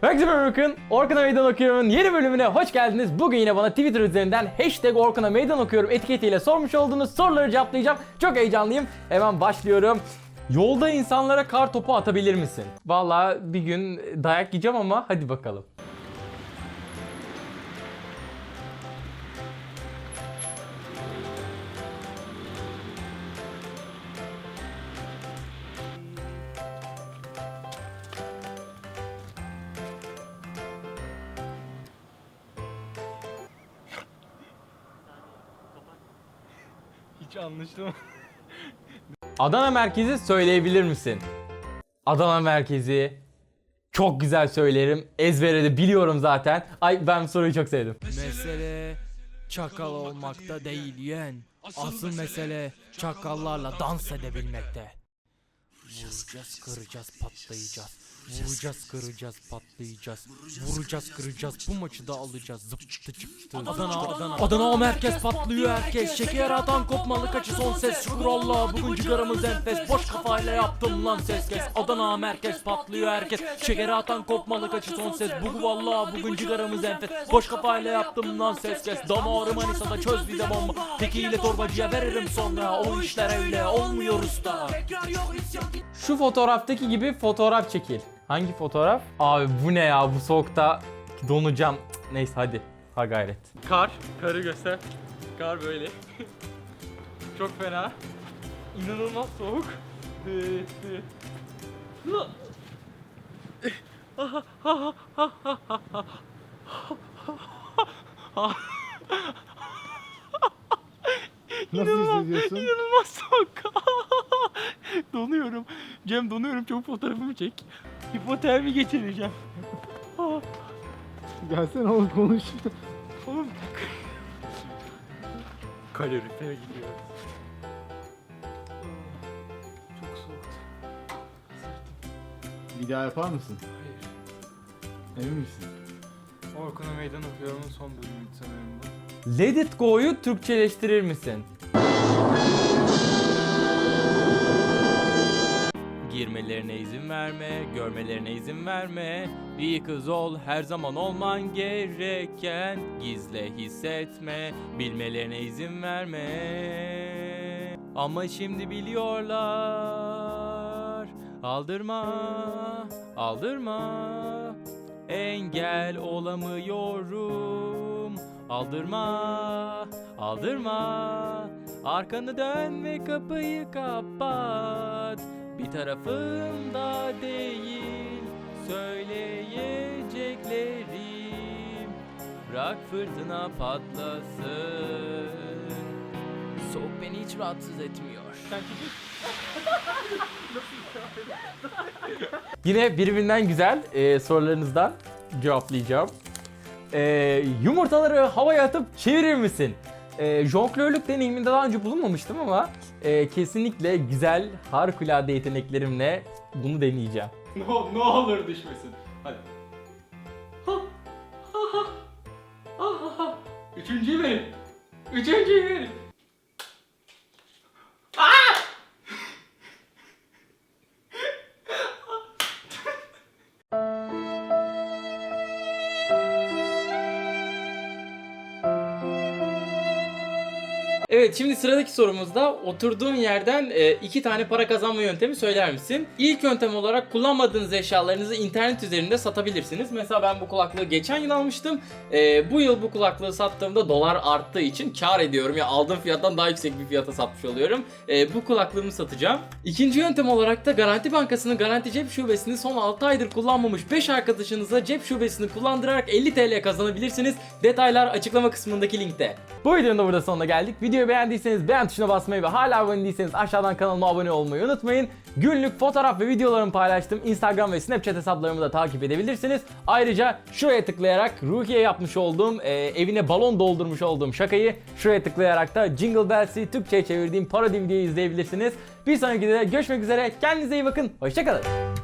Herkese merhaba. Orkun'a Meydan Okuyorum'un yeni bölümüne hoş geldiniz. Bugün yine bana Twitter üzerinden hashtag Orkun'a Meydan Okuyorum etiketiyle sormuş olduğunuz soruları cevaplayacağım. Çok heyecanlıyım. Hemen başlıyorum. Yolda insanlara kar topu atabilir misin? Vallahi bir gün dayak yiyeceğim ama hadi bakalım. Hiç anlaşılmadı. Adana merkezi söyleyebilir misin? Adana merkezi çok güzel söylerim. Ezbere de biliyorum zaten. Ay ben bu soruyu çok sevdim. Mesele çakal olmakta değil yeğen. Asıl mesele çakallarla dans edebilmekte. Vuracağız, kıracağız, patlayacağız. Vuracağız, kıracağız, patlayacağız. Vuracağız, kıracağız. Bu maçı da alacağız. Zıptı çıktı. Adana, Adana. Adana merkez patlıyor herkes. Şeker atan kopmalı kaçı son ses. Şükür Allah bugün cigaramız enfes. Boş kafayla yaptım lan ses kes. Adana merkez patlıyor herkes. Şeker atan kopmalı kaçı son ses. Bugün vallahi bugün cigaramız enfes. Boş kafayla yaptım lan ses kes. Damarı Manisa'da çöz bir de bomba. Tekiyle torbacıya veririm sonra. O işler öyle olmuyor usta. Şu fotoğraftaki gibi fotoğraf çekil. Hangi fotoğraf? Abi bu ne ya bu soğukta donacağım. Neyse hadi. Ha gayret. Kar, karı göster. Kar böyle. Çok fena. İnanılmaz soğuk. Nasıl hissediyorsun? İnanılmaz soğuk. donuyorum. Cem donuyorum. Çok fotoğrafımı çek. Hipotermi geçireceğim. Gelsene oğlum konuş. Oğlum. Kalorifere gidiyoruz. Çok soğuktu. Bir daha yapar mısın? Hayır. Emin misin? Orkun'a meydan okuyorum son bölümü sanırım bu. Let It Go'yu Türkçeleştirir misin? Girmelerine izin verme, görmelerine izin verme. Bir kız ol, her zaman olman gereken. Gizle hissetme, bilmelerine izin verme. Ama şimdi biliyorlar. Aldırma, aldırma. Engel olamıyorum. Aldırma, aldırma. Arkanı dön ve kapıyı kapat. Bir tarafında değil söyleyeceklerim. Bırak fırtına patlasın. Soğuk beni hiç rahatsız etmiyor. Yine birbirinden güzel e, sorularınızdan cevaplayacağım. E, yumurtaları havaya atıp çevirir misin? E, jonglörlük deneyiminde daha önce bulunmamıştım ama e, kesinlikle güzel, harikulade yeteneklerimle bunu deneyeceğim. Ne, ne olur düşmesin. Hadi. Üçüncüyü verin. Üçüncüyü verin. Evet şimdi sıradaki sorumuzda oturduğun yerden e, iki tane para kazanma yöntemi söyler misin? İlk yöntem olarak kullanmadığınız eşyalarınızı internet üzerinde satabilirsiniz. Mesela ben bu kulaklığı geçen yıl almıştım. E, bu yıl bu kulaklığı sattığımda dolar arttığı için kar ediyorum. Ya aldığım fiyattan daha yüksek bir fiyata satmış oluyorum. E, bu kulaklığımı satacağım. İkinci yöntem olarak da Garanti Bankası'nın Garanti Cep Şubesini son 6 aydır kullanmamış 5 arkadaşınıza cep şubesini kullandırarak 50 TL kazanabilirsiniz. Detaylar açıklama kısmındaki linkte. Bu videonun da burada sonuna geldik. Videoyu beğendiyseniz beğen tuşuna basmayı ve hala abone değilseniz aşağıdan kanalıma abone olmayı unutmayın. Günlük fotoğraf ve videolarımı paylaştım. Instagram ve Snapchat hesaplarımı da takip edebilirsiniz. Ayrıca şuraya tıklayarak Ruhiye yapmış olduğum, e, evine balon doldurmuş olduğum şakayı şuraya tıklayarak da Jingle Bells'i Türkçe'ye çevirdiğim parodi videoyu izleyebilirsiniz. Bir sonraki videoda görüşmek üzere. Kendinize iyi bakın. Hoşçakalın.